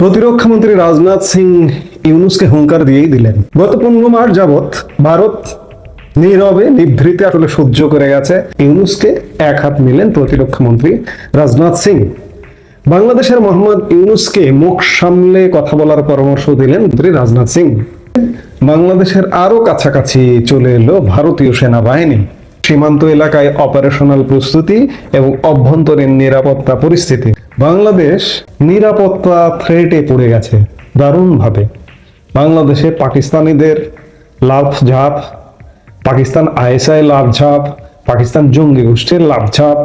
প্রতিরক্ষা মন্ত্রী রাজনাথ সিং ইউনুসকে হুঙ্কার দিয়েই দিলেন। গত পনেরো মাস যাবৎ ভারত নীরবে, নিভৃতে আসলে সহ্য করে গেছে ইউনুসকে। এক হাত নিলেন প্রতিরক্ষা মন্ত্রী রাজনাথ সিং। বাংলাদেশের মোহাম্মদ ইউনুসকে মুখ সামলে কথা বলার পরামর্শ দিলেন মন্ত্রী রাজনাথ সিং। বাংলাদেশের আরও কাছাকাছি চলে এলো ভারতীয় সেনাবাহিনী। সীমান্ত এলাকায় অপারেশনাল প্রস্তুতি এবং অভ্যন্তরীণ নিরাপত্তা পরিস্থিতি। বাংলাদেশ নিরাপত্তা থ্রেটে পড়ে গেছে, দারুণভাবে। বাংলাদেশে পাকিস্তানিদের লাফঝাপ, পাকিস্তান আইএসআই লাভঝাপ পাকিস্তান জঙ্গি গোষ্ঠীর লাভঝাপ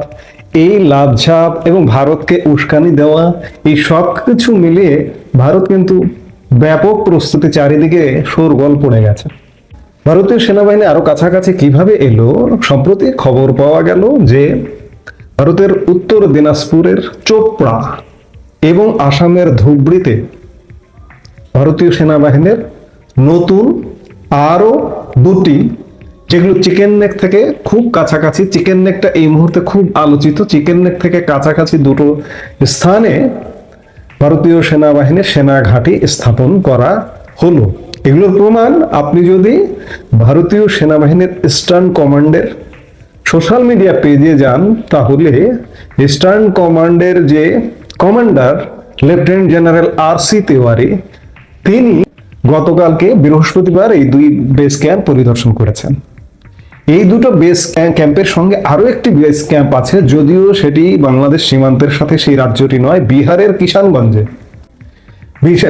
এই লাভঝাপ এবং ভারতকে উস্কানি দেওয়া, এই সব কিছু মিলিয়ে ভারত কিন্তু ব্যাপক প্রস্তুতি চারিদিকে শোরগোল পড়ে গেছে। ভারতীয় সেনাবাহিনী আরও কাছাকাছি কীভাবে এলো? সম্প্রতি খবর পাওয়া গেল যে ভারতের উত্তর দিনাজপুরের চোপড়া এবং আসামের ধুবড়িতে ভারতীয় সেনাবাহিনীর নতুন আরও দুটি, যেগুলো চিকেন নেক থেকে খুব কাছাকাছি, চিকেন নেকটা এই মুহূর্তে খুব আলোচিত, চিকেন নেক থেকে কাছাকাছি দুটো স্থানে ভারতীয় সেনাবাহিনীর সেনা ঘাঁটি স্থাপন করা হলো। এগুলোর প্রমাণ আপনি যদি ভারতীয় সেনাবাহিনীর ইস্টার্ন কমান্ডের সোশ্যাল মিডিয়া পেজে যান, তাহলে ইস্টার্ন কমান্ডের যে commander lieutenant general R C Tewari তিনি গতকালকে বৃহস্পতিবার এই দুই বেস ক্যাম্প পরিদর্শন করেছেন। এই দুটো বেস ক্যাম্পের সঙ্গে আরও একটি বেস ক্যাম্প আছে, যদিও সেটি বাংলাদেশ সীমান্তের সাথে সেই রাজ্যটি নয়, বিহারের কিষানগঞ্জে।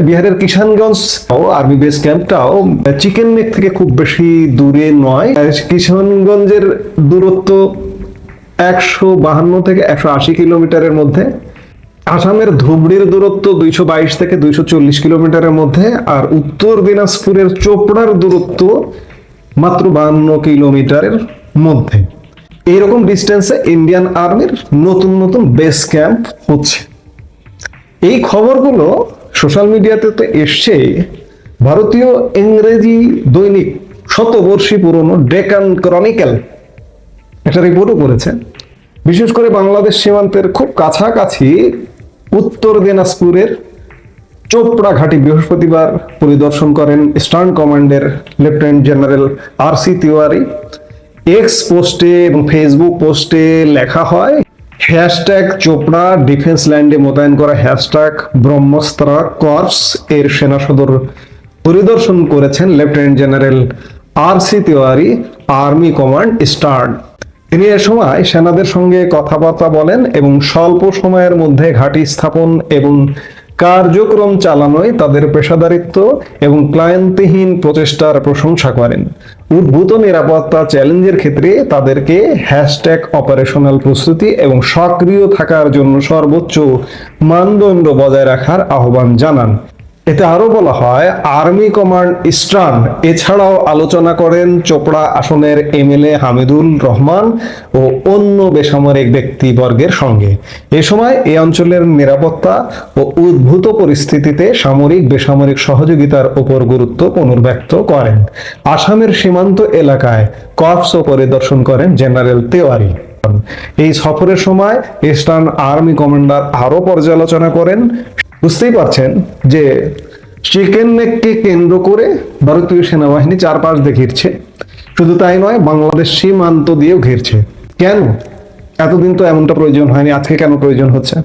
বিহারের কিষানগঞ্জ আর্মি বেস ক্যাম্পটাও চিকেন নেক থেকে খুব বেশি দূরে নয়। কিষানগঞ্জের দূরত্ব একশো বাহান্ন থেকে একশো আশি কিলোমিটারের মধ্যে। আসামের ধুবড়ির দূরত্ব দুইশো বাইশ থেকে দুইশো চল্লিশ কিলোমিটারের মধ্যে। আর উত্তর দিনাজপুরের চোপড়ার দূরত্ব মাত্র বাহান্ন কিলোমিটারের মধ্যে। এইরকম ডিস্টেন্সে ইন্ডিয়ান আর্মির নতুন নতুন বেস ক্যাম্প হচ্ছে। এই খবরগুলো সোশ্যাল মিডিয়াতে তো এসছে ভারতীয় ইংরেজি দৈনিক শতবর্ষী পুরনো ডেকান ক্রনিকেল একটা রিপোর্টও করেছে। বিশেষ করে বাংলাদেশ সীমান্তের খুব কাছাকাছি উত্তর দিনাজপুরের চোপড়া ঘাটি বৃহস্পতিবার পরিদর্শন করেন স্টার্ন কমান্ডের lieutenant general R C Tiwari. X পোস্টে এবং ফেসবুক পোস্টে লেখা হয় হ্যাশট্যাগ চোপড়া ডিফেন্স ল্যান্ডে মোতায়েন করা হ্যাশট্যাগ ব্রহ্মস্ত্রা কর্পস এর সেনা সদর পরিদর্শন করেছেন lieutenant general R C Tiwari, army command eastern. তিনি এ সময় সেনাদের সঙ্গে কথাবার্তা বলেন এবং স্বল্প সময়ের মধ্যে ঘাঁটি স্থাপন এবং কার্যক্রম চালানোয় তাদের পেশাদারিত্ব এবং ক্লান্তিহীন প্রচেষ্টার প্রশংসা করেন। উদ্ভূত নিরাপত্তা চ্যালেঞ্জের ক্ষেত্রে তাদেরকে হ্যাশট্যাগ অপারেশনাল প্রস্তুতি এবং সক্রিয় থাকার জন্য সর্বোচ্চ মানদণ্ড বজায় রাখার আহ্বান জানান। এতে আরও বলা হয়, আর্মি কমান্ড ইস্টার্ন এছাড়াও আলোচনা করেন চোপড়া আসনের এমএলএ হামিদুল রহমান ও অন্য বেসামরিক ব্যক্তিবর্গের সঙ্গে। এ সময় এই অঞ্চলের নিরাপত্তা ও উদ্ভূত পরিস্থিতিতে সামরিক বেসামরিক সহযোগিতার উপর গুরুত্ব পুনর্ব্যক্ত করেন। আসামের সীমান্ত এলাকায় কর্পসও পরিদর্শন করেন জেনারেল তেওয়ারি। এই সফরের সময় ইস্টার্ন আর্মি কমান্ডার আরও পর্যালোচনা করেন। বুঝতেই পারছেন যে চিকেন নেককে কেন্দ্র করে ভারতীয় সেনাবাহিনী চারপাশ দিয়ে ঘিরছে। শুধু তাই নয়, বাংলাদেশ সীমান্ত দিয়েও ঘিরছে। কেন? এতদিন তো এমনটা প্রয়োজন হয়নি, আজকে কেন প্রয়োজন হচ্ছে?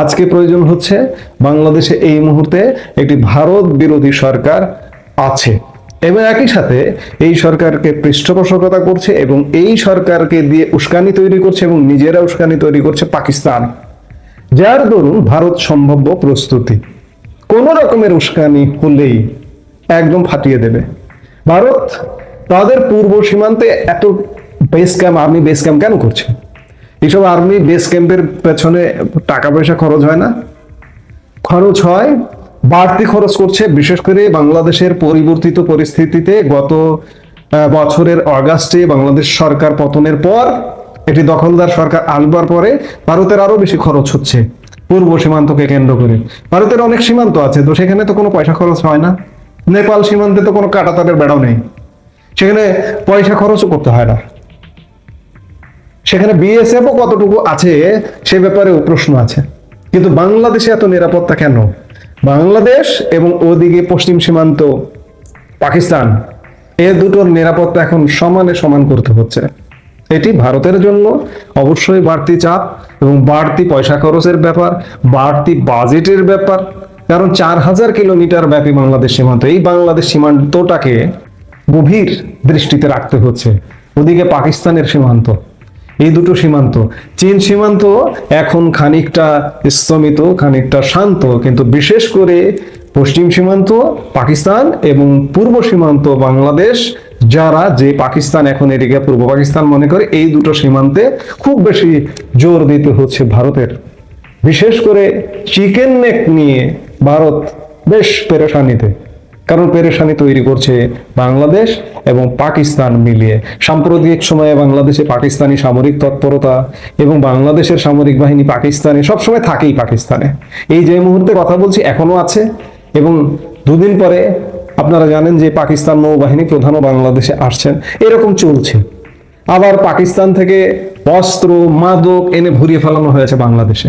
আজকে প্রয়োজন হচ্ছে বাংলাদেশে এই মুহূর্তে একটি ভারত বিরোধী সরকার আছে। এবং একই সাথে এই সরকারকে পৃষ্ঠপোষকতা করছে এবং এই সরকারকে দিয়ে উস্কানি তৈরি করছে এবং নিজেরা উস্কানি তৈরি করছে পাকিস্তান। যার দরুন ভারত সম্ভাব্য প্রস্তুতি। কোন রকমের উস্কানি হলেই একদম ফাটিয়ে দেবে। ভারত তাদের পূর্ব সীমান্তে এত base camp army base camp কেন করছে? এইসব আর্মি বেস ক্যাম্পের পেছনে টাকা পয়সা খরচ হয় না? খরচ হয়, বাড়তি খরচ করছে, বিশেষ করে বাংলাদেশের পরিবর্তিত পরিস্থিতিতে গত বছরের অগাস্টে বাংলাদেশ সরকার পতনের পর এটি দখলদার সরকার আসবার পরে ভারতের আরও বেশি খরচ হচ্ছে পূর্ব সীমান্তকে কেন্দ্র করে। ভারতের অনেক সীমান্ত আছে, তো সেখানে তো কোনো পয়সা খরচ হয় না। নেপাল সীমান্তে তো কোনো কাটাতারের বেড়াও নেই। সেখানে পয়সা খরচও করতে হয় না। সেখানে বিএসএফও কতটুকু আছে, সে ব্যাপারেও প্রশ্ন আছে। কিন্তু বাংলাদেশে এত নিরাপত্তা কেন? বাংলাদেশ এবং ওদিকে পশ্চিম সীমান্ত পাকিস্তান, এ দুটোর নিরাপত্তা এখন সমানে সমান করতে হচ্ছে। এটি ভারতের জন্য অবশ্যই বাড়তি চাপ এবং বাড়তি পয়সা খরচের ব্যাপার, বাড়তি বাজেটের ব্যাপার। কারণ চার হাজার কিলোমিটার ব্যাপী বাংলাদেশ সীমান্ত, এই বাংলাদেশ সীমান্তটাকে গভীর দৃষ্টিতে রাখতে হচ্ছে। ওদিকে পাকিস্তানের সীমান্ত, এই দুটো সীমান্ত। চীন সীমান্ত এখন খানিকটা স্তমিত, খানিকটা শান্ত, কিন্তু বিশেষ করে পশ্চিম সীমান্ত, পাকিস্তান এবং পূর্ব সীমান্ত বাংলাদেশ যারা যে পাকিস্তান এখন এদিকে পূর্ব পাকিস্তান মনে করে, এই দুটো সীমান্তে খুব বেশি জোর দিতে হচ্ছে ভারতের। বিশেষ করে চিকেন নেক নিয়ে ভারত বেশ পেরেশানিতে। কারণ পেরেশানি তৈরি করছে বাংলাদেশ এবং পাকিস্তান মিলিয়ে। সাম্প্রতিক সময়ে বাংলাদেশে পাকিস্তানি সামরিক তৎপরতা এবং বাংলাদেশের সামরিক বাহিনী পাকিস্তানে সবসময় থাকেই পাকিস্তানে। এই যে মুহূর্তে কথা বলছি, এখনও আছে এবং দুদিন পরে আপনারা জানেন যে পাকিস্তান নৌবাহিনী প্রধানও বাংলাদেশে আসছেন। এরকম চলছে। আবার পাকিস্তান থেকে অস্ত্র, মাদক এনে ভরিয়ে ফেলানো হয়েছে বাংলাদেশে।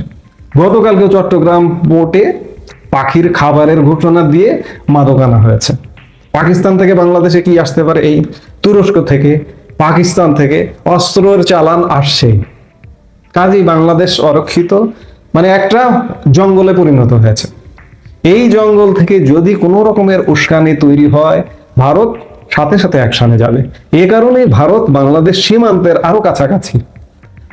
গতকালকে চট্টগ্রাম পোর্টে পাখির খাবারের ঘোষণা দিয়ে মাদক আনা হয়েছে। পাকিস্তান থেকে বাংলাদেশে কি আসতে পারে? এই তুরস্ক থেকে, পাকিস্তান থেকে অস্ত্রের চালান আসছেই কাজেই বাংলাদেশ অরক্ষিত মানে একটা জঙ্গলে পরিণত হয়েছে। এই জঙ্গল থেকে যদি কোনো রকমের উস্কানি তৈরি হয়, ভারত সাথে সাথে অ্যাকশনে যাবে। এ কারণে ভারত বাংলাদেশ সীমান্তের আরও কাছাকাছি।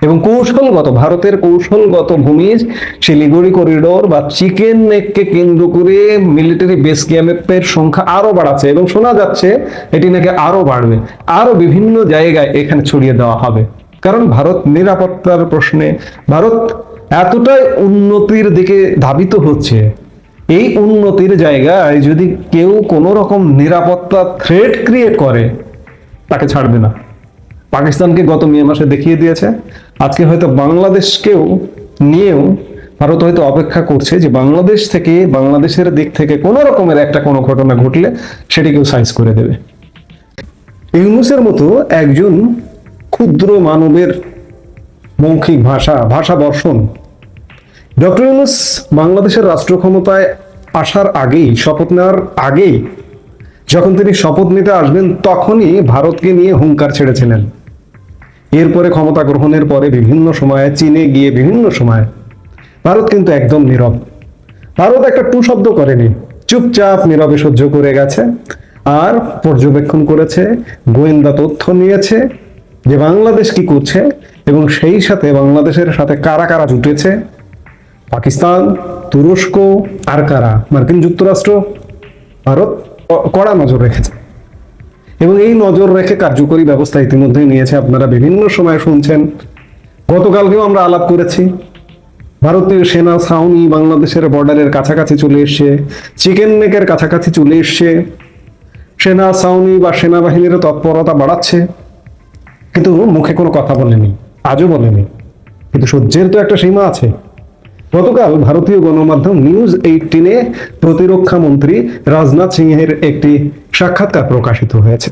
এবং কৌশলগত, ভারতের কৌশলগত ভূমি শিলিগুড়ি করিডোর বা চিকেন নেককে কেন্দ্র করে মিলিটারি বেস ক্যাম্পের সংখ্যা আরও বাড়াচ্ছে এবং শোনা যাচ্ছে এটি নাকি আরও বাড়বে। আরও বিভিন্ন জায়গায় এখানে ছড়িয়ে দেওয়া হবে। কারণ ভারত নিরাপত্তার প্রশ্নে, ভারত এতটাই উন্নতির দিকে ধাবিত হচ্ছে এই উন্নতির জায়গায় যদি কেউ কোনো রকম নিরাপত্তা থ্রেট ক্রিয়েট করে, তাকে ছাড়বে না। পাকিস্তানকে গত মে মাসে দেখিয়ে দিয়েছে। আজকে হয়তো বাংলাদেশকেও নিয়েও ভারত হয়তো অপেক্ষা করছে যে বাংলাদেশ থেকে, বাংলাদেশের দিক থেকে কোনো রকমের একটা কোনো ঘটনা ঘটলে সেটিকেও সাইজ করে দেবে। ইউনুসের মতো একজন ক্ষুদ্র মানবের মৌখিক ভাষা ভাষা বর্ষণ ডক্টর ইউনুস বাংলাদেশের রাষ্ট্র ক্ষমতায় আসার আগেই, শপথ নেওয়ার আগেই যখন তিনি শপথ নিতে আসবেন, তখনই ভারতকে নিয়ে হুঙ্কার ছেড়েছিলেন। এরপরে ক্ষমতা গ্রহণের পরে বিভিন্ন সময়ে, চীনে গিয়ে বিভিন্ন সময়ে ভারত কিন্তু একদম নীরব। ভারত একটা টু শব্দ করেনি। চুপচাপ নীরবে সহ্য করে গেছে আর পর্যবেক্ষণ করেছে, গোয়েন্দা তথ্য নিয়েছে যে বাংলাদেশ কি করছে এবং সেই সাথে বাংলাদেশের সাথে কারা কারা জুটেছে। পাকিস্তান, তুরস্ক আর কারা মার্কিন যুক্তরাষ্ট্র, ভারত কড়া নজর রেখেছে। এবং এই নজর রেখে কার্যকরী ব্যবস্থা ইতিমধ্যেই নিয়েছে আপনারা বিভিন্ন সময় শুনছেন। গতকালকেও আমরা আলাপ করেছি। ভারতীয় সেনা ছাউনি বাংলাদেশের বর্ডারের কাছাকাছি চলে এসছে। চিকেন নেকের কাছাকাছি চলে এসছে। সেনা ছাউনি বা সেনাবাহিনীর তৎপরতা বাড়াচ্ছে। কিন্তু মুখে কোনো কথা বলেনি, আজও বলেনি। কিন্তু সহ্যের তো একটা সীমা আছে। গতকাল ভারতীয় গণমাধ্যম নিউজ এইটিনে প্রতিরক্ষা মন্ত্রী রাজনাথ সিংহের একটি সাক্ষাৎকার প্রকাশিত হয়েছে।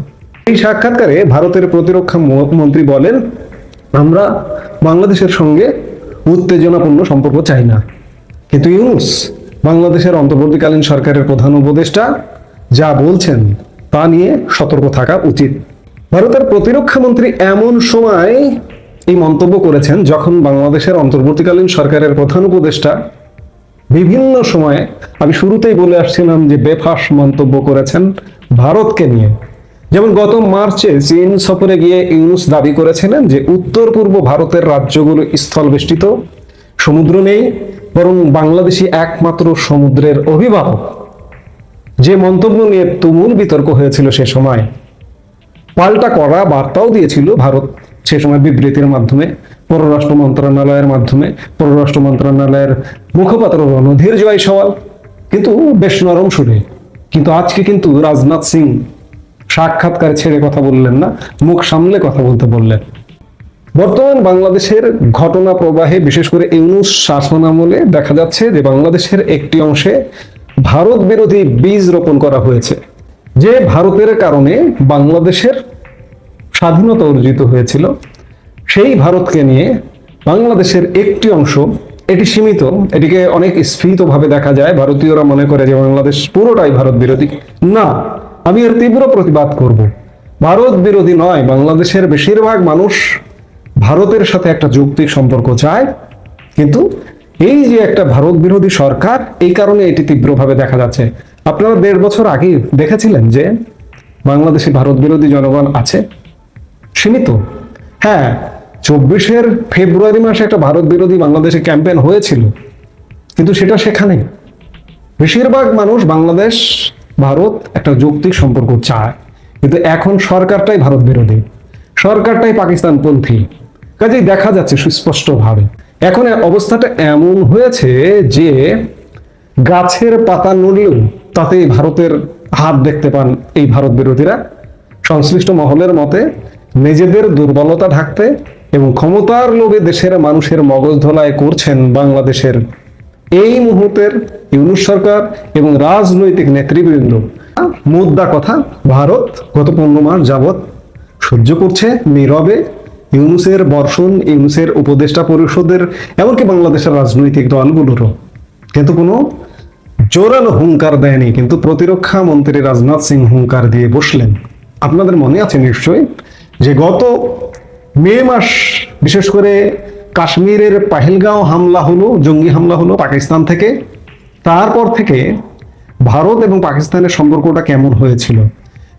এই সাক্ষাৎকারে ভারতের প্রতিরক্ষা মন্ত্রী বলেন, আমরা বাংলাদেশের সঙ্গে উত্তেজনাপূর্ণ সম্পর্ক চাই না। কিন্তু ইউনুস, বাংলাদেশের অন্তর্বর্তীকালীন সরকারের প্রধান উপদেষ্টা যা বলছেন তা নিয়ে সতর্ক থাকা উচিত। ভারতের প্রতিরক্ষা মন্ত্রী এমন সময় এই মন্তব্য করেছেন যখন বাংলাদেশের অন্তর্বর্তীকালীন সরকারের প্রধান উপদেষ্টা। বিভিন্ন সময়ে আমি শুরুতেই বলে আসছিলাম যে বেফাস মন্তব্য করেছেন ভারতকে নিয়ে। যেমন গত মার্চে চীন সফরে গিয়ে ইউনুস দাবি করেছিলেন যে উত্তর পূর্ব ভারতের রাজ্যগুলো স্থল বেষ্টিত সমুদ্র নেই, বরং বাংলাদেশি একমাত্র সমুদ্রের অভিভাবক। যে মন্তব্য নিয়ে তুমুল বিতর্ক হয়েছিল সে সময়। পাল্টা করা বার্তাও দিয়েছিল ভারত। সে সময় বিবৃতির মাধ্যমে, পররাষ্ট্র মন্ত্রণালয়ের মাধ্যমে, পররাষ্ট্র মন্ত্রণালয়ের মুখপাত্র রণধীর জয়সওয়াল কিন্তু বেশ নরম সুরে। কিন্তু আজকে কিন্তু রাজনাথ সিং সাক্ষাৎকার ছেড়ে কথা বললেন না, মুখ সামলে কথা বলতে বললেন। বর্তমান বাংলাদেশের ঘটনা প্রবাহে বিশেষ করে ইউনুস শাসন আমলে দেখা যাচ্ছে যে বাংলাদেশের একটি অংশে ভারত বিরোধী বীজ রোপণ করা হয়েছে। যে ভারতের কারণে বাংলাদেশের স্বাধীনতা অর্জিত হয়েছিল। সেই ভারতকে নিয়ে বাংলাদেশের একটি অংশ, এটি সীমিত, এটিকে অনেক স্ফীতভাবে দেখা যায়। ভারতীয়রা মনে করে যে বাংলাদেশ পুরোটাই ভারত বিরোধী। না, আমি এর তীব্র প্রতিবাদ করব। ভারত বিরোধী নয়, বাংলাদেশের বেশিরভাগ মানুষ ভারতের সাথে একটা যৌক্তিক সম্পর্ক চায়। কিন্তু এই যে একটা ভারত বিরোধী সরকার, এই কারণে এটি তীব্রভাবে দেখা যাচ্ছে। আপনারা দেড় বছর আগে দেখেছিলেন যে বাংলাদেশে ভারত বিরোধী জনগণ আছে। সীমিত। হ্যাঁ চব্বিশের ফেব্রুয়ারি মাসে একটা ভারত বিরোধী বাংলাদেশে ক্যাম্পেন হয়েছিল, কিন্তু সেটা সেখানে। বেশিরভাগ মানুষ বাংলাদেশ, ভারত একটা যৌক্তিক সম্পর্ক চায়, কিন্তু এখন সরকারটাই ভারত বিরোধী। সরকারটাই পাকিস্তানপন্থী। কাজেই দেখা যাচ্ছে সুস্পষ্টভাবে, এখন অবস্থাটা এমন হয়েছে যে গাছের পাতা নড়লেও তাতেই ভারতের হাত দেখতে পান এই ভারত বিরোধীরা। সংশ্লিষ্ট মহলের মতে নিজেদের দুর্বলতা ঢাকতে এবং ক্ষমতার লোভে দেশের মানুষের মগজ ধোলাই করছেন বাংলাদেশের। এই মুহূর্তের ইউনুস সরকার এবং রাজনৈতিক নেতৃবৃন্দ। মুদ্রা কথা, ভারত গত পনেরো মাস যাবৎ সহ্য করছে নীরবে। ইউনুসের বর্ষণ, ইউনুসের উপদেষ্টা পরিষদের, এমনকি বাংলাদেশের রাজনৈতিক দলগুলোরও। কিন্তু কোনো জোরালো হুঙ্কার দেয়নি, কিন্তু প্রতিরক্ষা মন্ত্রী রাজনাথ সিং হুঙ্কার দিয়ে বসলেন। আপনাদের মনে আছে নিশ্চয়ই যে গত মে মাস, বিশেষ করে কাশ্মীরের পাহেলগাঁও হামলা হলো, জঙ্গি হামলা হলো পাকিস্তান থেকে, তারপর থেকে ভারত এবং পাকিস্তানের সম্পর্কটা কেমন হয়েছিল?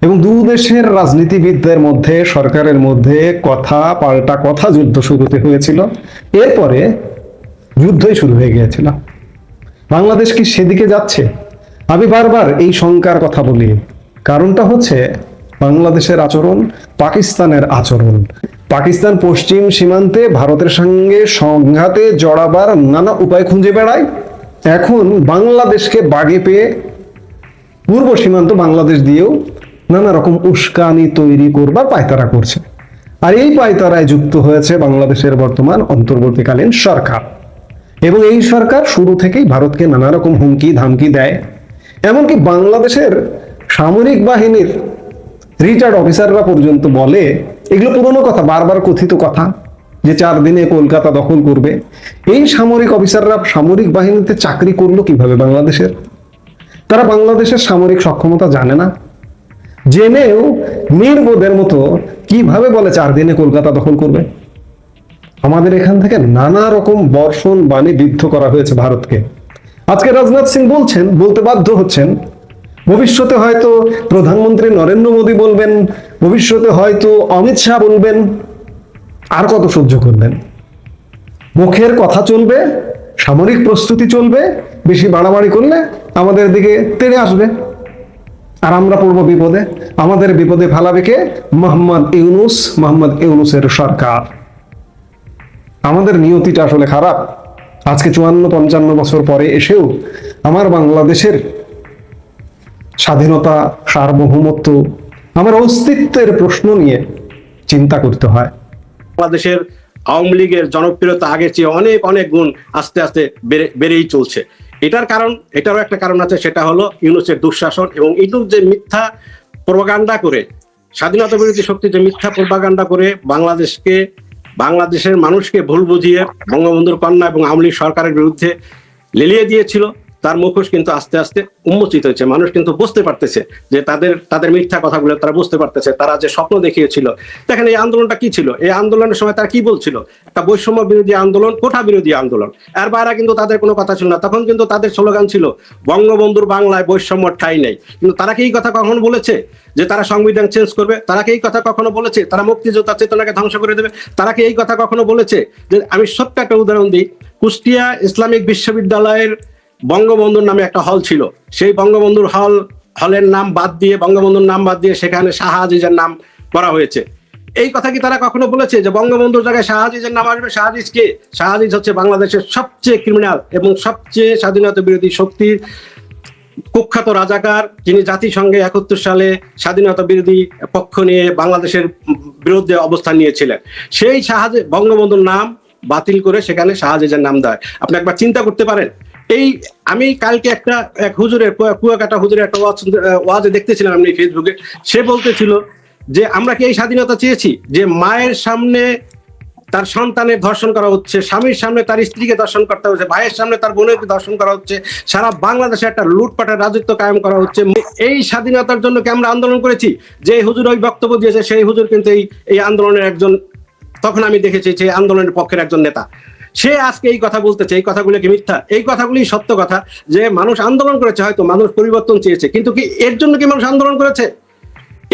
এবং দু দেশের রাজনীতিবিদদের মধ্যে, সরকারের মধ্যে কথা, পাল্টা কথা যুদ্ধ শুরুতে হয়েছিল। এরপরে যুদ্ধই শুরু হয়ে গিয়েছিল। বাংলাদেশ কি সেদিকে যাচ্ছে? আমি বারবার এই শঙ্কার কথা বলি। কারণটা হচ্ছে বাংলাদেশের আচরণ, পাকিস্তানের আচরণ। পাকিস্তান পশ্চিম সীমান্তে ভারতের সঙ্গে সংঘাতে জড়াবার নানা উপায় খুঁজে বেড়ায়। এখন বাংলাদেশকে বাগে পেয়ে পূর্ব সীমান্ত বাংলাদেশ দিয়েও নানা রকম উস্কানি তৈরি করবার পায়তারা করছে। আর এই পায়তারায় যুক্ত হয়েছে বাংলাদেশের বর্তমান অন্তর্বর্তীকালীন সরকার। এবং এই সরকার শুরু থেকেই ভারতকে নানা রকম হুমকি, ধামকি দেয়। এমনকি বাংলাদেশের সামরিক বাহিনীর রিটায়ার্ড অফিসাররা পর্যন্ত বলে, এগুলো পুরনো কথা, বারবার কথিত কথা, যে চার দিনে কলকাতা দখল করবে। এই সামরিক অফিসাররা সামরিক বাহিনীতে চাকরি করল কীভাবে বাংলাদেশের? তারা বাংলাদেশের সামরিক সক্ষমতা জানে না। জেনেও নির্বোধের মতো কীভাবে বলে চার দিনে কলকাতা দখল করবে? আমাদের এখান থেকে নানা রকম বর্ষণ বাণী বিদ্ধ করা হয়েছে ভারতকে। আজকে রাজনাথ সিং বলছেন, বলতে বাধ্য হচ্ছেন ভবিষ্যতে হয়তো প্রধানমন্ত্রী নরেন্দ্র মোদী বলবেন, ভবিষ্যতে হয়তো অমিত শাহ বলবেন। আর কত সহ্য করবেন মুখের কথা চলবে, সামরিক প্রস্তুতি চলবে, বেশি বাড়াবাড়ি করলে আমাদের দিকে তেড়ে আসবে। আর আমরা পড়ব বিপদে। আমাদের বিপদে ফেলাবে কে মোহাম্মদ ইউনুস, মোহাম্মদ ইউনুসের সরকার। আমাদের নিয়তিটা আসলে খারাপ। আজকে চুয়ান্ন, পঞ্চান্ন বছর পরে এসেও আমার বাংলাদেশের স্বাধীনতা, সার্বভৌমত্ব আমার অস্তিত্বের প্রশ্ন নিয়ে চিন্তা করতে হয়। বাংলাদেশের আওয়ামী লীগের জনপ্রিয়তা আগের চেয়ে অনেক অনেক গুণ আস্তে আস্তে বেড়ে, বেড়েই চলছে। এটার কারণ, এটারও একটা কারণ আছে, সেটা হলো ইউনুসের দুঃশাসন এবং ইউনুস যে মিথ্যা প্রভাগান্ডা করে, স্বাধীনতা বিরোধী শক্তি যে মিথ্যা প্রভাগান্ডা করে বাংলাদেশকে, বাংলাদেশের মানুষকে ভুল বুঝিয়ে বঙ্গবন্ধুর কন্যা এবং আওয়ামী লীগ সরকারের বিরুদ্ধে লেলিয়ে দিয়েছিল তার মুখোশ কিন্তু আস্তে আস্তে উন্মোচিত হয়েছে। মানুষ কিন্তু বুঝতে পারতেছে যে তাদের তাদের মিথ্যা কথাগুলো তারা বুঝতে পারতেছে, তারা যে স্বপ্ন দেখিয়েছিল। দেখেন এই আন্দোলনটা কি ছিল? এই আন্দোলনের সময় তারা কি বলছিল? একটা বৈষম্য বিরোধী আন্দোলন, কোঠা বিরোধী আন্দোলন। এর বাইরে কিন্তু তাদের কোনো কথা ছিল না। তখন কিন্তু তাদের স্লোগান ছিল, বঙ্গবন্ধুর বাংলায় বৈষম্য ঠাই নেই। কিন্তু তারা কি এই কথা কখনো বলেছে? যে তারা সংবিধান চেঞ্জ করবে? তারা কি এই কথা কখনো বলেছে? তারা মুক্তিযোদ্ধা চেতনাকে ধ্বংস করে দেবে? তারা কি এই কথা কখনো বলেছে? যে আমি ছোট্ট একটা উদাহরণ দিই। কুষ্টিয়া ইসলামিক বিশ্ববিদ্যালয়ের বঙ্গবন্ধুর নামে একটা হল ছিল। সেই বঙ্গবন্ধুর হল, হলের নাম বাদ দিয়ে, বঙ্গবন্ধুর নাম বাদ দিয়ে সেখানে শাহ আজিজের নাম করা হয়েছে। এই কথা কি তারা কখনো বলেছে যে বঙ্গবন্ধুর জায়গায় শাহ আজিজের নাম আসবে? শাহ আজিজ কে? শাহ আজিজ হচ্ছে বাংলাদেশের সবচেয়ে ক্রিমিনাল এবং সবচেয়ে স্বাধীনতা বিরোধী শক্তির কুখ্যাত রাজাকার। যিনি জাতিসংঘে একাত্তর সালে স্বাধীনতা বিরোধী পক্ষ নিয়ে বাংলাদেশের বিরুদ্ধে অবস্থান নিয়েছিলেন। সেই শাহাজে, বঙ্গবন্ধুর নাম বাতিল করে সেখানে শাহজাহাজের নাম দেয়। আপনি একবার চিন্তা করতে পারেন এই আমি কালকে একটা, এক হুজুরের কুয়াকাটা হুজুরের একটা ওয়াজ দেখতেছিলাম আমি ফেসবুকে। সে বলতেছিল যে, আমরা কি এই স্বাধীনতা চেয়েছি যে মায়ের সামনে তার সন্তানের ধর্ষণ করা হচ্ছে, স্বামীর সামনে তার স্ত্রীকে ধর্ষণ করতে হচ্ছে, ভাইয়ের সামনে তার বোনেরকে ধর্ষণ করা হচ্ছে, সারা বাংলাদেশে একটা লুটপাটের রাজত্ব কায়েম করা হচ্ছে এই স্বাধীনতার জন্য কি আমরা আন্দোলন করেছি? যে হুজুর ওই বক্তব্য দিয়েছে, সেই হুজুর কিন্তু এই এই আন্দোলনের একজন, তখন আমি দেখেছি যে আন্দোলনের পক্ষের একজন নেতা। সে আজকে এই কথা বলতেছে এই কথাগুলো কি মিথ্যা? এই কথাগুলি সত্য কথা যে মানুষ আন্দোলন করেছে, হয়তো মানুষ পরিবর্তন চেয়েছে, কিন্তু কি এর জন্য কি মানুষ আন্দোলন করেছে?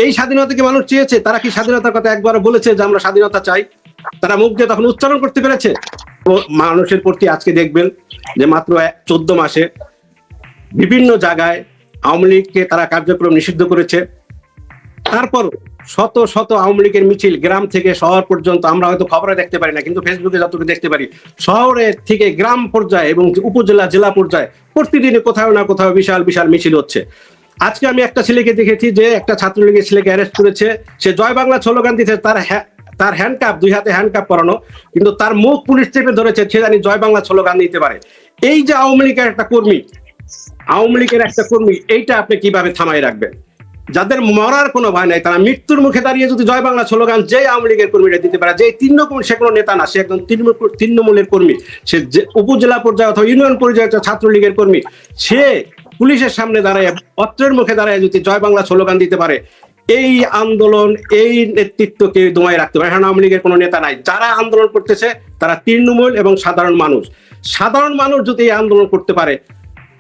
এই স্বাধীনতা কি মানুষ চেয়েছে? তারা কি স্বাধীনতার কথা একবার বলেছে যে আমরা স্বাধীনতা চাই? তারা মুখ দিয়ে তখন উচ্চারণ করতে পেরেছে? মানুষের প্রতি আজকে দেখবেন যে মাত্র চোদ্দ মাসে বিভিন্ন জায়গায় আওয়ামী লীগকে তারা কার্যক্রম নিষিদ্ধ করেছে। তারপর শত শত আওয়ামী লীগের মিছিল গ্রাম থেকে শহর পর্যন্ত আমরা হয়তো খবরে দেখতে পারি না, কিন্তু ফেসবুকে যতটুকু দেখতে পারি, শহরে থেকে গ্রাম পর্যায়ে এবং উপজেলা, জেলা পর্যায়ে প্রতিদিনই কোথাও না কোথাও বিশাল বিশাল মিছিল হচ্ছে। আজকে আমি একটা ছেলেকে দেখেছি যে একটা ছাত্রলীগের ছেলেকে অ্যারেস্ট করেছে। সে জয় বাংলা স্লোগান দিতে তার তার হ্যান্ডকাপ দুই হাতে হ্যান্ডকাপ পরানো, কিন্তু তার মুখ পুলিশ চেপে ধরেছে, সে জানি জয় বাংলা স্লোগান দিতে পারে। এই যে আওয়ামী লীগের একটা কর্মী, আওয়ামী লীগের একটা কর্মী, এইটা আপনি কীভাবে থামাই রাখবেন? যাদের মরার কোনো ভয় নাই, তারা মৃত্যুর মুখে দাঁড়িয়ে যদি জয় বাংলা স্লোগান যে আওয়ামী লীগের কর্মীরা দিতে পারে যে তৃণমূল সে কোনো নেতা না, সে একজন তৃণমূল তৃণমূলের কর্মী, সে উপজেলা পর্যায়ে অথবা ইউনিয়ন পর্যায়ে ছাত্রলীগের কর্মী, সে পুলিশের সামনে দাঁড়ায় অস্ত্রের মুখে দাঁড়ায় যদি জয় বাংলা স্লোগান দিতে পারে, এই আন্দোলন, এই নেতৃত্বকে দমায় রাখতে পারে। এখন আওয়ামী লীগের কোনো নেতা নাই। যারা আন্দোলন করতেছে, তারা তৃণমূল এবং সাধারণ মানুষ। সাধারণ মানুষ যদি এই আন্দোলন করতে পারে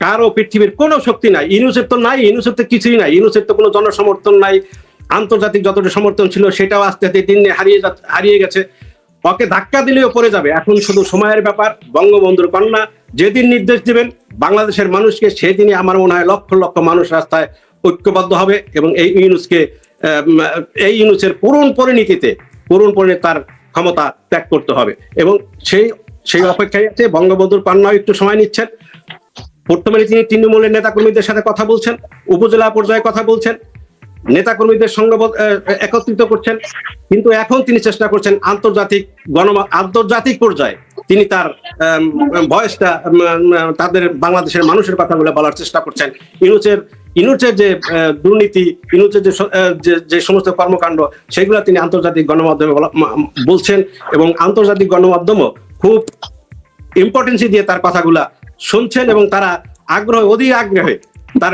কারও পৃথিবীর কোনো শক্তি নাই। ইনুসের তো নাই ইনুসের তো কিছুই নাই। ইনুসের তো কোনো জনসমর্থন নাই। আন্তর্জাতিক যতটা সমর্থন ছিল সেটাও আস্তে আস্তে দিন হারিয়ে হারিয়ে গেছে। ওকে ধাক্কা দিলেও পড়ে যাবে। এখন শুধু সময়ের ব্যাপার। বঙ্গবন্ধুর কন্যা যেদিন নির্দেশ দিবেন, বাংলাদেশের মানুষকে সেদিনই আমার মনে হয় লক্ষ লক্ষ মানুষ রাস্তায় ঐক্যবদ্ধ হবে এবং এই ইউনুসকে এই ইউনুসের পূরণ পরিণতিতে, পূরণ পরিণতি তার ক্ষমতা ত্যাগ করতে হবে। এবং সেই সেই অপেক্ষায় আছে বঙ্গবন্ধুর কন্যাও একটু সময় নিচ্ছেন। বর্তমানে তিনি তৃণমূলের নেতাকর্মীদের সাথে কথা বলছেন, উপজেলা পর্যায়ে কথা বলছেন, নেতাকর্মীদের সঙ্গে একত্রিত করছেন, কিন্তু এখন তিনি চেষ্টা করছেন আন্তর্জাতিক গণ, আন্তর্জাতিক পর্যায়ে তিনি তার ভয়েসটা তাদের বাংলাদেশের মানুষের কথাগুলো বলার চেষ্টা করছেন। ইনুচের ইনুচের যে দুর্নীতি, ইনুচের যে যে- সমস্ত কর্মকাণ্ড, সেগুলো তিনি আন্তর্জাতিক গণমাধ্যমে বলা- বলছেন এবং আন্তর্জাতিক গণমাধ্যমও খুব ইম্পর্টেন্সি দিয়ে তার কথাগুলা শুনছেন এবং তারা আগ্রহ, অধীর আগ্রহে তার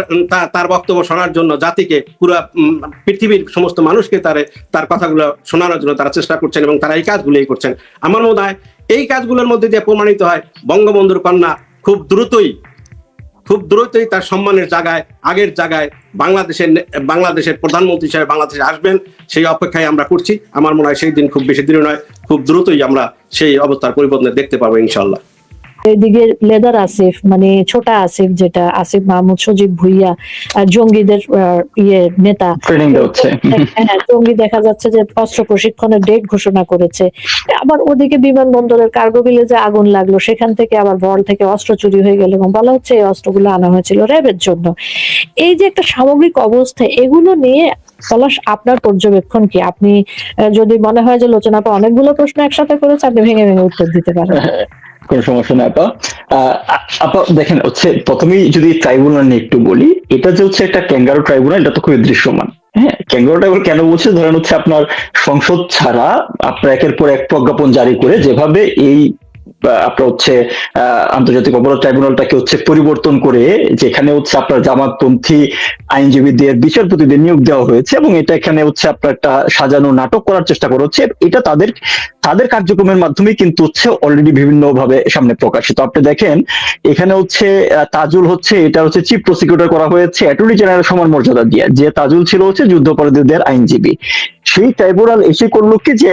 তার বক্তব্য শোনার জন্য জাতিকে পুরো পৃথিবীর সমস্ত মানুষকে তার তার কথাগুলো শোনানোর জন্য তারা চেষ্টা করছেন এবং তারা এই কাজগুলোই করছেন। আমার মনে হয় এই কাজগুলোর মধ্যে দিয়ে প্রমাণিত হয় বঙ্গবন্ধুর কন্যা খুব দ্রুতই খুব দ্রুতই তার সম্মানের জায়গায়, আগের জায়গায় বাংলাদেশের বাংলাদেশের প্রধানমন্ত্রী হিসেবে বাংলাদেশে আসবেন, সেই অপেক্ষায় আমরা করছি। আমার মনে হয় সেই দিন খুব বেশি দূরে নয়, খুব দ্রুতই আমরা সেই অবস্থার পরিবর্তন দেখতে পাবো ইনশাল্লাহ এদিকে লেদার আসিফ মানে ছোটা আসিফ যেটা আসিফ মাহমুদ সজীব ভুইয়া জঙ্গিদের ইয়ে নেতা। হ্যাঁ জঙ্গি দেখা যাচ্ছে যে অস্ত্র প্রশিক্ষণের ডেট ঘোষণা করেছে। আবার ওদিকে বিমানবন্দরের কার্গো ভিলেজে আগুন লাগল সেখান থেকে আবার ভল থেকে অস্ত্র চুরি হয়ে গেল এবং বলা হচ্ছে এই অস্ত্রগুলো আনা হয়েছিল র্যাবের জন্য। এই যে একটা সামগ্রিক অবস্থা এগুলো নিয়ে পলাশ আপনার পর্যবেক্ষণ কি? আপনি যদি মনে হয় যে লোচনাপা অনেকগুলো প্রশ্ন একসাথে করেছে আপনি ভেঙে ভেঙে উত্তর দিতে পারেন। কোনো সমস্যা নেই, আপা। আপা, দেখেন হচ্ছে প্রথমেই যদি ট্রাইব্যুনাল নিয়ে একটু বলি, এটা যে হচ্ছে একটা ক্যাঙ্গারো ট্রাইব্যুনাল এটা তো খুবই দৃশ্যমান। হ্যাঁ ক্যাঙ্গারো ট্রাইব্যুনাল কেন বলছে? ধরেন হচ্ছে আপনার সংসদ ছাড়া আপনার একের পর এক প্রজ্ঞাপন জারি করে যেভাবে এই আপনার হচ্ছে আন্তর্জাতিক অপরাধ ট্রাইব্যুনালটাকে হচ্ছে পরিবর্তন করে যেখানে হচ্ছে আপনার জামাতপন্থী আইনজীবীদের বিচারপতিদের নিয়োগ দেওয়া হয়েছে এবং এটা এখানে হচ্ছে আপনার একটা সাজানো নাটক করার চেষ্টা করা হচ্ছে। এটা তাদের তাদের কার্যক্রমের মাধ্যমে কিন্তু হচ্ছে অলরেডি বিভিন্ন ভাবে সামনে প্রকাশিত। আপনি দেখেন, এখানে হচ্ছে তাজুল হচ্ছে এটা হচ্ছে চিফ প্রসিকিউটর করা হয়েছে অ্যাটর্নি জেনারেল সমান মর্যাদা দিয়ে। যে তাজুল ছিল হচ্ছে যুদ্ধাপরাধীদের আইনজীবী। সেই ট্রাইব্যুনাল এসে করল কি যে,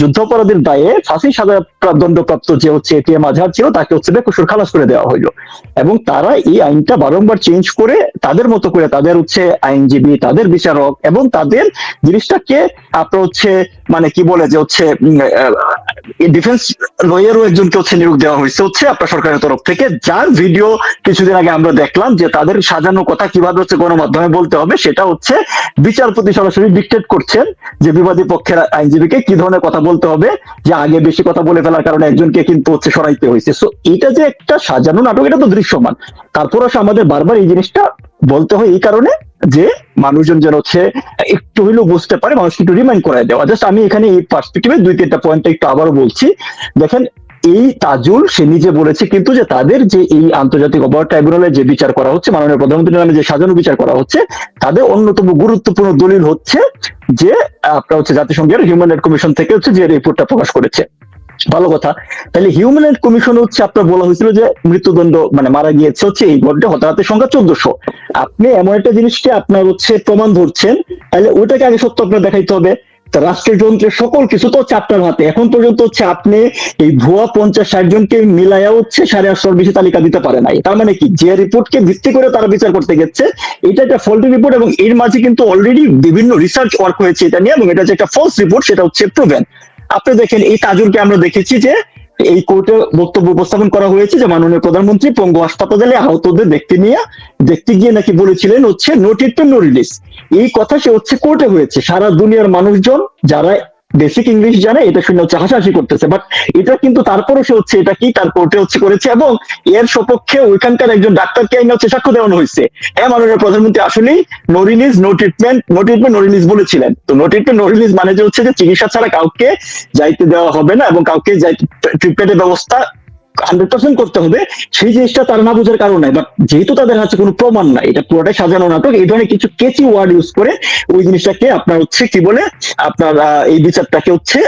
যুদ্ধাপরাধীর দায়ে ফাঁসি সাজা দণ্ডপ্রাপ্ত যে হচ্ছে এটিএম আজহার ছিল তাকে হচ্ছে বেকসুর খালাস করে দেওয়া হইল। এবং তারা এই আইনটা বারংবার চেঞ্জ করে তাদের মতো করে তাদের হচ্ছে আইনজীবী, তাদের বিচারক এবং তাদের জিনিসটাকে আপনার হচ্ছে মানে কি বলে যে হচ্ছে ডিফেন্স লয়ারও একজনকে হচ্ছে নিয়োগ দেওয়া হয়েছে হচ্ছে আপনার সরকারের তরফ থেকে। যার ভিডিও কিছুদিন আগে আমরা দেখলাম যে তাদের সাজানো কথা কীভাবে হচ্ছে গণমাধ্যমে বলতে হবে, সেটা হচ্ছে বিচারপতি সরাসরি ডিকটেট করছেন যে বিবাদী পক্ষের আইনজীবীকে কি ধরনের কথা বলতে হবে, যে আগে বেশি কথা বলে ফেলা ফেলার কারণে একজনকে কিন্তু হচ্ছে সরাইতে হয়েছে। সো এটা যে একটা সাজানো নাটক, এটা তো দৃশ্যমান। তারপর আসলে আমাদের বারবার এই জিনিসটা বলতে হয় এই কারণে যে মানুষজন যেন হচ্ছে একটু হইলেও বুঝতে পারে, মানুষকে একটু রিমাইন্ড করাই দেওয়া। জাস্ট আমি এখানে এই পার্সপেক্টিভে দুই তিনটা পয়েন্ট একটু আবারও বলছি। দেখেন, এই তাজুল, সে নিজে বলেছে কিন্তু যে তাদের যে এই আন্তর্জাতিক অপরাধ ট্রাইব্যুনালে যে বিচার করা হচ্ছে, মাননীয় প্রধানমন্ত্রীর নামে যে সাজানো বিচার করা হচ্ছে, তাদের অন্যতম গুরুত্বপূর্ণ দলিল হচ্ছে যে, আপনার হচ্ছে জাতিসংঘের হিউম্যান রাইট কমিশন থেকে হচ্ছে যে রিপোর্টটা প্রকাশ করেছে। ভালো কথা। তাহলে হিউম্যান রাইট কমিশন হচ্ছে আপনার বলা হয়েছিল যে মৃত্যুদণ্ড মানে মারা গিয়েছে হচ্ছে এই ঘটনা হতাহতের সংখ্যা চোদ্দশো। আপনি এমন একটা জিনিসকে আপনার হচ্ছে প্রমাণ ধরছেন তাহলে ওটাকে আগে সত্য আপনার দেখাইতে হবে। রাষ্ট্রের যন্ত্রের সকল কিছু তো হচ্ছে আপনার হাতে। এখন পর্যন্ত হচ্ছে আপনি এই ভুয়া পঞ্চাশ ষাট জনকে মিলাইয়া হচ্ছে সাড়ে আটশোর বেশি তালিকা দিতে পারে নাই। তার মানে কি? যে রিপোর্টকে ভিত্তি করে তারা বিচার করতে গেছে, এটা একটা ফল্টি রিপোর্ট এবং এর মাঝে কিন্তু অলরেডি বিভিন্ন রিসার্চ ওয়ার্ক হয়েছে এটা নিয়ে এবং এটা যে একটা ফলস রিপোর্ট সেটা হচ্ছে প্রুভেন আপনি দেখেন, এই তাজুরকে আমরা দেখেছি যে এই কোর্টে বক্তব্য উপস্থাপন করা হয়েছে যে মাননীয় প্রধানমন্ত্রী পঙ্গু হাসপাতালে আহতদের দেখতে নিয়ে, দেখতে গিয়ে নাকি বলেছিলেন হচ্ছে নো ট্রিটমেন্ট নো রিলিজ এই কথা সে হচ্ছে কোর্টে হয়েছে। সারা দুনিয়ার মানুষজন যারা বেসিক ইংলিশ জানে, এটা শুনে হচ্ছে হাসাহাসি করতেছে বাট এটা কিন্তু তারপরও সে হচ্ছে এটা কি তার কোর্টে হচ্ছে করেছে, এবং এর সপক্ষে ওইখানকার একজন ডাক্তারকে আইনে হচ্ছে সাক্ষ্য দেওয়ানো হয়েছে। হ্যাঁ মাননীয় প্রধানমন্ত্রী আসলেই no release no treatment no treatment no release বলেছিলেন। তো নো ট্রিটমেন্ট নো রিলিজ মানে যে হচ্ছে যে চিকিৎসা ছাড়া কাউকে যাইতে দেওয়া হবে না, এবং কাউকে ট্রিটমেন্টের ব্যবস্থা হান্ড্রেড পার্সেন্ট করতে হবে, সেই জিনিসটা তার না বোঝার কারণ নাই। বাট যেহেতু তাদের কাছে কোনো প্রমাণ নাই, এটা পুরোটাই সাজানো নাটক, এই ধরনের কিছু কেচি ওয়ার্ড ইউজ করে ওই জিনিসটাকে আপনার হচ্ছে কি বলে, আপনার এই বিচারটাকে হচ্ছে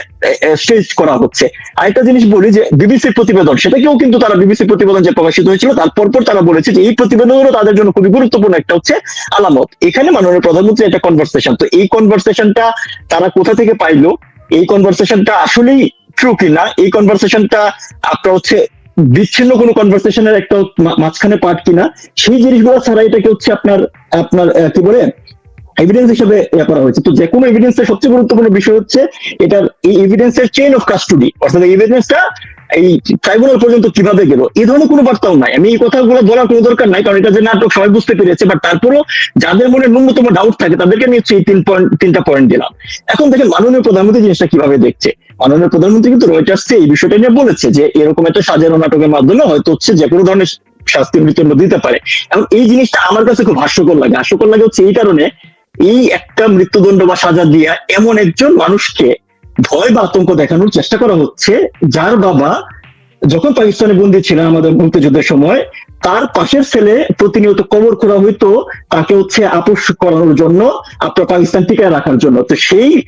স্টেজ করা হচ্ছে। আরেকটা জিনিস বলি যে বিবিসির প্রতিবেদন, সেটাকেও কিন্তু তারা বিবিসি প্রতিবেদন যে প্রকাশিত হয়েছিল তারপর পর তারা বলেছে যে এই প্রতিবেদনগুলো তাদের জন্য খুবই গুরুত্বপূর্ণ একটা হচ্ছে আলামত। এখানে মাননীয় প্রধানমন্ত্রী একটা কনভারসেশন তো এই কনভারসেশনটা তারা কোথা থেকে পাইলো? এই কনভারসেশনটা আসলেই ট্রু কিনা? এই কনভারসেশনটা আপনার হচ্ছে বিচ্ছিন্ন কোনো কনভারসেশনের একটা মাঝখানে পার্ট কিনা, সেই জিনিসগুলো ছাড়া এটাকে হচ্ছে আপনার আপনার কি বলে এভিডেন্স হিসেবে ইয়ে করা হয়েছে। তো যে কোনো এভিডেন্সের সবচেয়ে গুরুত্বপূর্ণ বিষয় হচ্ছে এটার এই এভিডেন্সের চেইন অফ কাস্টডি অর্থাৎ এভিডেন্সটা এই ট্রাইব্যুনাল পর্যন্ত কীভাবে গেল? এই ধরনের কোনো বার্তাও নাই। আমি এই কথাগুলো বলার কোনো দরকার নাই, কারণ এটা যে নাটক সবাই বুঝতে পেরেছে বাট তারপরেও যাদের মনে ন্যূনতম ডাউট থাকে, তাদেরকে আমি এই তিন পয়েন্ট তিনটা পয়েন্ট দিলাম। এখন দেখেন মাননীয় প্রধানমন্ত্রী জিনিসটা কীভাবে দেখছে? মাননীয় প্রধানমন্ত্রী কিন্তু রয়টার্সকে এই বিষয়টা নিয়ে বলেছে যে, এরকম একটা সাজানো নাটকের মাধ্যমে হয়তো হচ্ছে যে কোনো ধরনের শাস্তি মৃত্যুদণ্ড দিতে পারে। এবং এই জিনিসটা আমার কাছে খুব হাস্যকর লাগে। হাস্যকর লাগে হচ্ছে এই কারণে এই একটা মৃত্যুদণ্ড বা সাজা দিয়া এমন একজন মানুষকে ভয় বা আতঙ্ক দেখানোর চেষ্টা করা হচ্ছে। যার বাবা যখন পাকিস্তানে বন্দী ছিলেন আমাদের মুক্তিযুদ্ধের সময়, তার পাশের ছেলে প্রতিনিয়ত কবর খোঁড়া হইতো, তাকে হচ্ছে আপোষ করানোর জন্য, আপনার পাকিস্তান টিকায় রাখার জন্য। তো সেই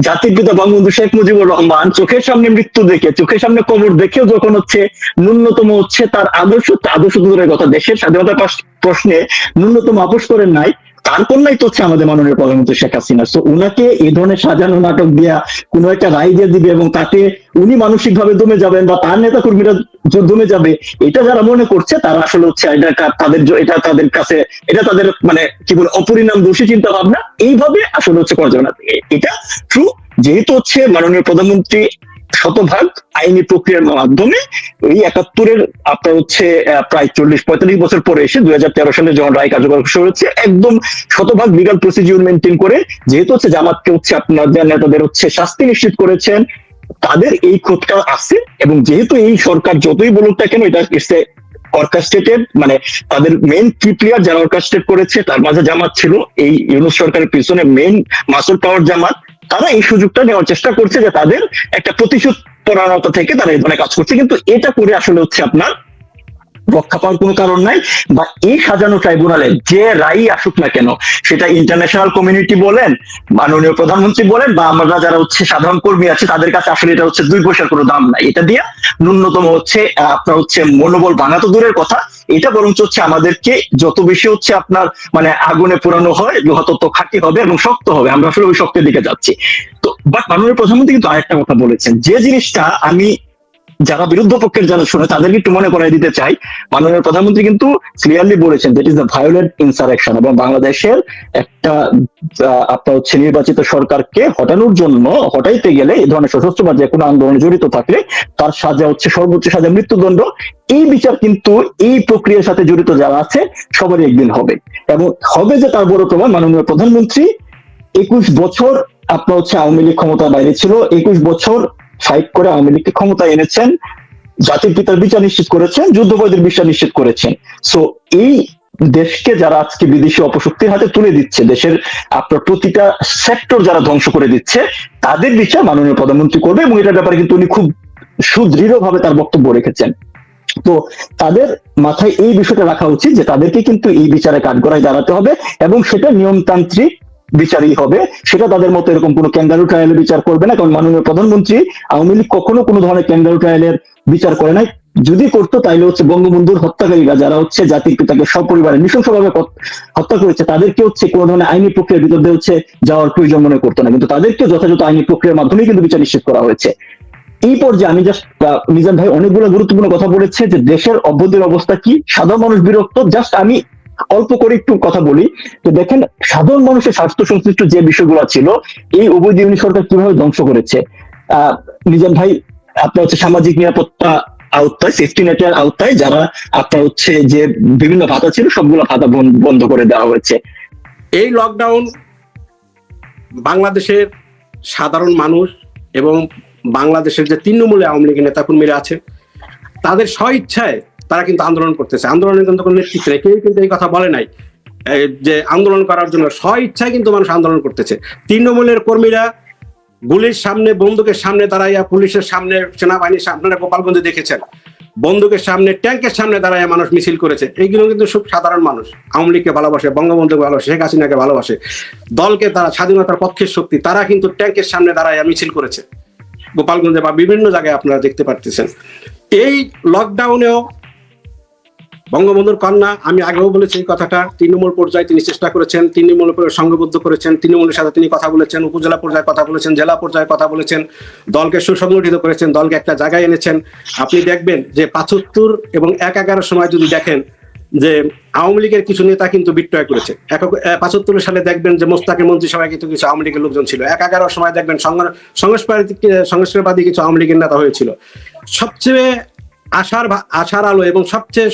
জাতির পিতা বঙ্গবন্ধু শেখ মুজিবুর রহমান চোখের সামনে মৃত্যু দেখে, চোখের সামনে কবর দেখেও যখন হচ্ছে ন্যূনতম হচ্ছে তার আদর্শ আদর্শ দূরের কথা, দেশের স্বাধীনতা পাশ- প্রশ্নে ন্যূনতম আপোষ করেন নাই তার কন্যাই তো হচ্ছে আমাদের মাননীয় প্রধানমন্ত্রী শেখ হাসিনা তো উনাকে এই ধরনের সাজানো নাটক দিয়া, কোনো একটা রায় দিয়ে দিবে এবং তাতে উনি মানসিক ভাবে দমে যাবেন বা তার নেতা কর্মীরা দমে যাবে, এটা যারা মনে করছে তারা আসলে হচ্ছে এটা তাদের এটা তাদের কাছে, এটা তাদের মানে কি বলে অপরিণাম দোষী চিন্তা ভাবনা এইভাবে আসলে হচ্ছে করা যাবে না এটা ট্রু যেহেতু হচ্ছে মাননীয় প্রধানমন্ত্রী শতভাগ আইনি প্রক্রিয়ার মাধ্যমে এই একাত্তরের আপনার হচ্ছে প্রায় চল্লিশ, পঁয়তাল্লিশ বছর পরে এসে দুই হাজার তেরো সালে যখন রায় কার্যকর শুরু হচ্ছে একদম শতভাগ লিগাল প্রসিডিউর মেনটেন করে, যেহেতু হচ্ছে জামাতকে হচ্ছে আপনার নেতাদের হচ্ছে শাস্তি নিশ্চিত করেছেন, তাদের এই ক্ষোভটা আছে এবং যেহেতু এই সরকার যতই বলুক না কেন, এটা অর্কাস্ট্রেটেড মানে তাদের মেইন কি প্লেয়ার যারা অর্কাস্ট্রেট করেছে, তার মাঝে জামাত ছিল, এই ইউনুস সরকারের পিছনে মেইন মাসুল পাওয়ার জামাত, তারা এই সুযোগটা নেওয়ার চেষ্টা করছে যে তাদের একটা প্রতিশোধ পরায়ণতা থেকে তারা এই ধরনের কাজ করছে। কিন্তু এটা করে আসলে হচ্ছে আপনার রক্ষা পাওয়ার কোনো কারণ নাই, বা এই সাজানো ট্রাইব্যুনালে যে রায় আসুক না কেন, সেটা ইন্টারন্যাশনাল কমিউনিটি বলেন, মাননীয় প্রধানমন্ত্রী বলেন, বা আমরা যারা হচ্ছে সাধারণ কর্মী আছে, তাদের কাছে আসলে এটা হচ্ছে দুই পয়সার কোনো দাম নাই। এটা দিয়ে ন্যূনতম হচ্ছে আপনার হচ্ছে মনোবল ভাঙা তো দূরের কথা, এটা বরঞ্চ হচ্ছে আমাদেরকে যত বেশি হচ্ছে আপনার মানে আগুনে পোড়ানো হয়, লোহা তত খাঁটি হবে এবং শক্ত হবে, আমরা আসলে ওই শক্তের দিকে যাচ্ছি। তো বাট মাননীয় প্রধানমন্ত্রী কিন্তু আরেকটা কথা বলেছেন, যে জিনিসটা আমি যারা বিরুদ্ধ পক্ষের যারা শুনে তাদেরকে একটু মনে করাই দিতে চাই। মাননীয় প্রধানমন্ত্রী কিন্তু ক্লিয়ারলি বলেছেন that is the violent insurrection এবং বাংলাদেশের একটা আপনার হচ্ছে নির্বাচিত সরকারকে হটানোর জন্য হটাইতে গেলে এই ধরনের সশস্ত্র বা যে কোনো আন্দোলনে জড়িত থাকলে তার সাজা হচ্ছে সর্বোচ্চ সাজা, মৃত্যুদণ্ড। এই বিচার কিন্তু এই প্রক্রিয়ার সাথে জড়িত যারা আছে, সবারই একদিন হবে। এবং হবে যে তার বড় প্রমাণ, মাননীয় প্রধানমন্ত্রী, একুশ বছর আপনার হচ্ছে আওয়ামী লীগ ক্ষমতা বাইরে ছিল, একুশ বছর ফাইট করে আওয়ামী লীগকে ক্ষমতায় এনেছেন, জাতির পিতার বিচার নিশ্চিত করেছেন, যুদ্ধবৈদের বিচার নিশ্চিত করেছেন। সো এই দেশকে যারা আজকে বিদেশি অপশক্তির হাতে তুলে দিচ্ছে, দেশের আপনার প্রতিটা সেক্টর যারা ধ্বংস করে দিচ্ছে, তাদের বিচার মাননীয় প্রধানমন্ত্রী করবে এবং এটার ব্যাপারে কিন্তু উনি খুব সুদৃঢ় ভাবে তার বক্তব্য রেখেছেন। তো, তাদের মাথায় এই বিষয়টা রাখা উচিত যে তাদেরকে কিন্তু এই বিচারে কাঠগড়ায় দাঁড়াতে হবে এবং সেটা নিয়মতান্ত্রিক বিচারই হবে। সেটা তাদের মতো এরকম কোনো ক্যাঙ্গারু ট্রায়ালের বিচার করবে না, কারণ মাননীয় প্রধানমন্ত্রী আওয়ামী লীগ কখনো কোনো ধরনের ক্যাঙ্গারু ট্রায়ালের বিচার করে নাই। যদি করতো, তাইলে হচ্ছে বঙ্গবন্ধুর হত্যাকারীরা যারা হচ্ছে জাতির পিতাকে সপরিবারে নৃশংসভাবে হত্যা করেছে, তাদেরকে হচ্ছে কোনো ধরনের আইনি প্রক্রিয়ার ভিতর হচ্ছে যাওয়ার প্রয়োজন মনে করতো না। কিন্তু তাদেরকে যথাযথ আইনি প্রক্রিয়ার মাধ্যমে কিন্তু বিচার নিশ্চিত করা হয়েছে। এই পর্যায়ে আমি জাস্ট মিজান ভাই অনেকগুলো গুরুত্বপূর্ণ কথা বলেছে যে দেশের অভ্যন্তরীণ অবস্থা কি? সাধারণ মানুষ বিরক্ত। জাস্ট আমি অল্প করে একটু কথা বলি। তো দেখেন, সাধারণ মানুষের স্বাস্থ্য সংশ্লিষ্ট যে বিষয়গুলো ছিল, এই ইউনি সরকার কীভাবে ধ্বংস করেছে? আহ মিজান ভাই, আপনার হচ্ছে সামাজিক নিরাপত্তা আওতায় সেফটি নেটের আওতায় যারা আপনার হচ্ছে যে বিভিন্ন ভাতা ছিল, সবগুলো ভাতা বন্ধ করে দেওয়া হয়েছে। এই লকডাউন বাংলাদেশের সাধারণ মানুষ এবং বাংলাদেশের যে তৃণমূলে আওয়ামী লীগের নেতাকর্মীরা আছে তাদের স্বইচ্ছায় তারা কিন্তু আন্দোলন করতেছে। আন্দোলনের কিন্তু কোনো নেতৃত্ব নেই। কেউ কিন্তু এই কথা বলে নাই। যে আন্দোলন করার জন্য স্ব ইচ্ছায় কিন্তু মানুষ আন্দোলন করতেছে। তৃণমূলের কর্মীরা গুলির সামনে, বন্দুকের সামনে দাঁড়াইয়া পুলিশের সামনে, সেনাবাহিনীর সামনে আপনারা গোপালগঞ্জে দেখেছেন। বন্দুকের সামনে ট্যাঙ্কের সামনে দাঁড়ায় মানুষ মিছিল করেছে। এইগুলো কিন্তু খুব সাধারণ মানুষ। আওয়ামী লীগকে ভালোবাসে, বঙ্গবন্ধুকে ভালোবাসে, শেখ হাসিনাকে ভালোবাসে। দলকে তারা, স্বাধীনতার পক্ষের শক্তি, তারা কিন্তু ট্যাঙ্কের সামনে দাঁড়ায় মিছিল করেছে। গোপালগঞ্জে বা বিভিন্ন জায়গায় আপনারা দেখতে পারতেছেন। এই লকডাউনেও বঙ্গবন্ধুর কন্যা, আমি আগেও বলেছি এই কথাটা, তৃণমূল পর্যায়ে তিনি চেষ্টা করেছেন তৃণমূল সংঘবদ্ধ করেছেন, তৃণমূলের সাথে তিনি কথা বলেছেন, উপজেলা পর্যায়ে কথা বলেছেন, জেলা পর্যায়ে কথা বলেছেন, দলকে সুসংগঠিত করেছেন, দলকে একটা জায়গায় এনেছেন। আপনি দেখবেন যে পাঁচাত্তর এবং এক এগারোর সময় যদি দেখেন যে আওয়ামী লীগের কিছু নেতা কিন্তু বিক্রয় করেছে। পাঁচাত্তর সালে দেখবেন যে মোস্তাকের মন্ত্রিসভায় কিন্তু কিছু আওয়ামী লীগের লোকজন ছিল। এক এগারোর সময় দেখবেন সংস্কারবাদী কিছু আওয়ামী লীগের নেতা হয়েছিল। সবচেয়ে আশার আশার আলো এবং সবচেয়ে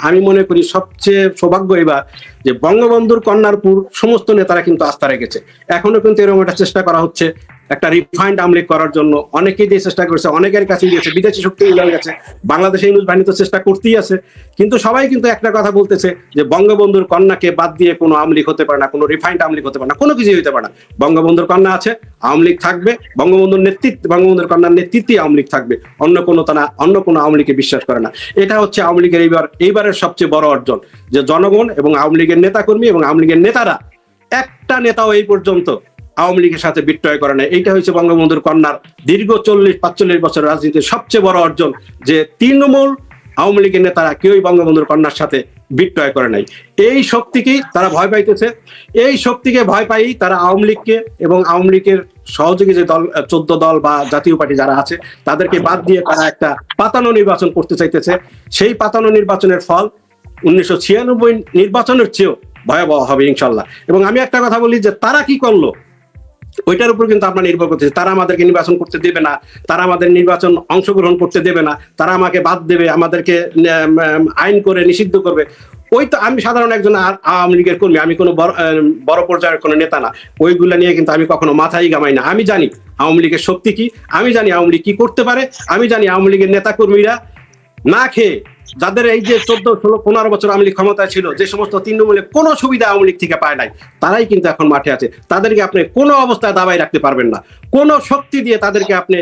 আমি মনে করি সবচেয়ে সৌভাগ্য এবার যে বঙ্গবন্ধুর কন্যারপুর সমস্ত নেতারা কিন্তু আস্থা রেখেছে। এখনও কিন্তু এরকম একটা চেষ্টা করা হচ্ছে। একটা রিফাইন্ড আমলিক করার জন্য। অনেকেই দিয়ে চেষ্টা করেছে, অনেকের কাছে গিয়েছে, বিদেশি শক্তি মিলে গেছে, বাংলাদেশে ইউনুস বাহিনী তো চেষ্টা করতেই আছে। কিন্তু সবাই কিন্তু একটা কথা বলতেছে যে, বঙ্গবন্ধুর কন্যাকে বাদ দিয়ে কোনো আমলিক হতে পারে না, কোনো রিফাইন্ড আমলিক হতে পারে না, কোনো কিছুই হতে পারে না। বঙ্গবন্ধুর কন্যা আছে আওয়ামী লীগ থাকবে। বঙ্গবন্ধুর নেতৃত্ব, বঙ্গবন্ধুর কন্যার নেতৃত্বে আওয়ামী লীগ থাকবে। অন্য কোনো তারা অন্য কোনো আওয়ামী লীগকে বিশ্বাস করে না। এটা হচ্ছে আওয়ামী লীগের এইবার, এইবারের সবচেয়ে বড় অর্জন যে, জনগণ এবং আওয়ামী লীগের নেতাকর্মী এবং আওয়ামী লীগের নেতারা, একটা নেতাও এই পর্যন্ত আওয়ামী লীগের সাথে বিক্রয় করে না এইটা হচ্ছে বঙ্গবন্ধুর কন্যার দীর্ঘ চল্লিশ, পাঁচচল্লিশ বছর রাজনীতির সবচেয়ে বড় অর্জন, যে তৃণমূল আওয়ামী লীগের নেতারা কেউই বঙ্গবন্ধুর কন্যার সাথে বিক্রয় করে নাই। এই শক্তিকেই তারা ভয় পাইতেছে। এই শক্তিকে ভয় পাই তারা আওয়ামী লীগকে এবং আওয়ামী লীগের সহযোগী যে দল চোদ্দ দল বা জাতীয় পার্টি যারা আছে, তাদেরকে বাদ দিয়ে তারা একটা পাতানো নির্বাচন করতে চাইতেছে। সেই পাতানো নির্বাচনের ফল উনিশশো ছিয়ানব্বই নির্বাচনের চেয়েও ভয়াবহ হবে ইনশাল্লাহ। এবং আমি একটা কথা বলি যে তারা কি করল? ওইটার উপর কিন্তু আপনার নির্ভর করতেছে। তারা আমাদেরকে নির্বাচন করতে দেবে না, তারা আমাদের নির্বাচন অংশগ্রহণ করতে দেবে না, তারা আমাকে বাদ দেবে, আমাদেরকে আইন করে নিষিদ্ধ করবে। ওই তো আমি সাধারণ একজন আওয়ামী লীগের কর্মী, আমি কোনো বড় পর্যায়ের কোনো নেতা না। ওইগুলো নিয়ে কিন্তু আমি কখনো মাথায় গামাই না। আমি জানি আওয়ামী লীগের শক্তি কি, আমি জানি আওয়ামী লীগ কি করতে পারে, আমি জানি আওয়ামী লীগের নেতা কর্মীরা না খেয়ে যাদের এই যে চোদ্দ, ষোলো, পনেরো বছর আওয়ামী ক্ষমতায় ছিল, যে সমস্ত তৃণমূলে কোনো সুবিধা আওয়ামী লীগ থেকে পায় নাই, তারাই কিন্তু এখন মাঠে আছে। তাদেরকে আপনি কোনো অবস্থায় দাবাই রাখতে পারবেন না। কোনো শক্তি দিয়ে তাদেরকে আপনি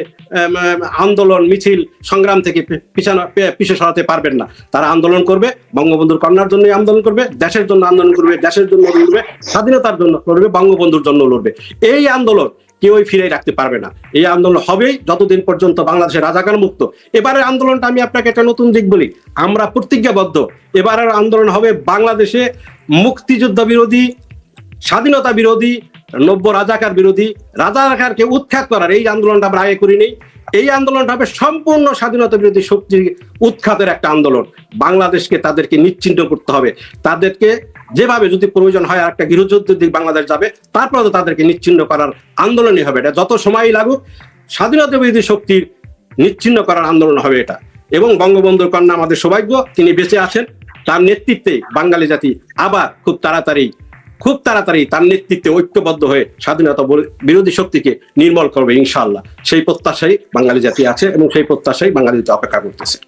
আন্দোলন, মিছিল, সংগ্রাম থেকে পিছানো পিছু সরাতে পারবেন না। তারা আন্দোলন করবে, বঙ্গবন্ধুর কন্যার জন্য আন্দোলন করবে, দেশের জন্য আন্দোলন করবে, দেশের জন্য লড়বে, স্বাধীনতার জন্য লড়বে, বঙ্গবন্ধুর জন্য লড়বে। এই আন্দোলন কেউই ফিরে রাখতে পারবে না। এই আন্দোলন হবেই যতদিন পর্যন্ত বাংলাদেশের রাজাকার মুক্ত। এবারের আন্দোলনটা আমি আপনাকে একটা নতুন দিক বলি। আমরা প্রতিজ্ঞাবদ্ধ। এবারের আন্দোলন হবে বাংলাদেশে মুক্তিযুদ্ধ বিরোধী, স্বাধীনতা বিরোধী, নব্য রাজাকার বিরোধী, রাজাকারকে উৎখাত করার। এই আন্দোলনটা আমরা আগে করিনি। এই আন্দোলনটা হবে সম্পূর্ণ স্বাধীনতা বিরোধী শক্তির উৎখাতের একটা আন্দোলন। বাংলাদেশকে তাদেরকে নিশ্চিন্ত করতে হবে। তাদেরকে যেভাবে যদি প্রয়োজন হয় আর একটা গৃহযুদ্ধের দিক বাংলাদেশ যাবে তারপরে তো তাদেরকে নিশ্চিন্ন করার আন্দোলনই হবে এটা। যত সময় লাগুক, স্বাধীনতা বিরোধী শক্তির নিচ্ছিন্ন করার আন্দোলন হবে এটা। এবং বঙ্গবন্ধুর কন্যা আমাদের সৌভাগ্য, তিনি বেঁচে আছেন, তার নেতৃত্বে বাঙালি জাতি আবার খুব তাড়াতাড়ি খুব তাড়াতাড়ি তার নেতৃত্বে ঐক্যবদ্ধ হয়ে স্বাধীনতা বিরোধী শক্তিকে নির্মল করবে ইনশাআল্লাহ। সেই প্রত্যাশাই বাঙালি জাতি আছে এবং সেই প্রত্যাশাই বাঙালি জাতি অপেক্ষা করতেছে।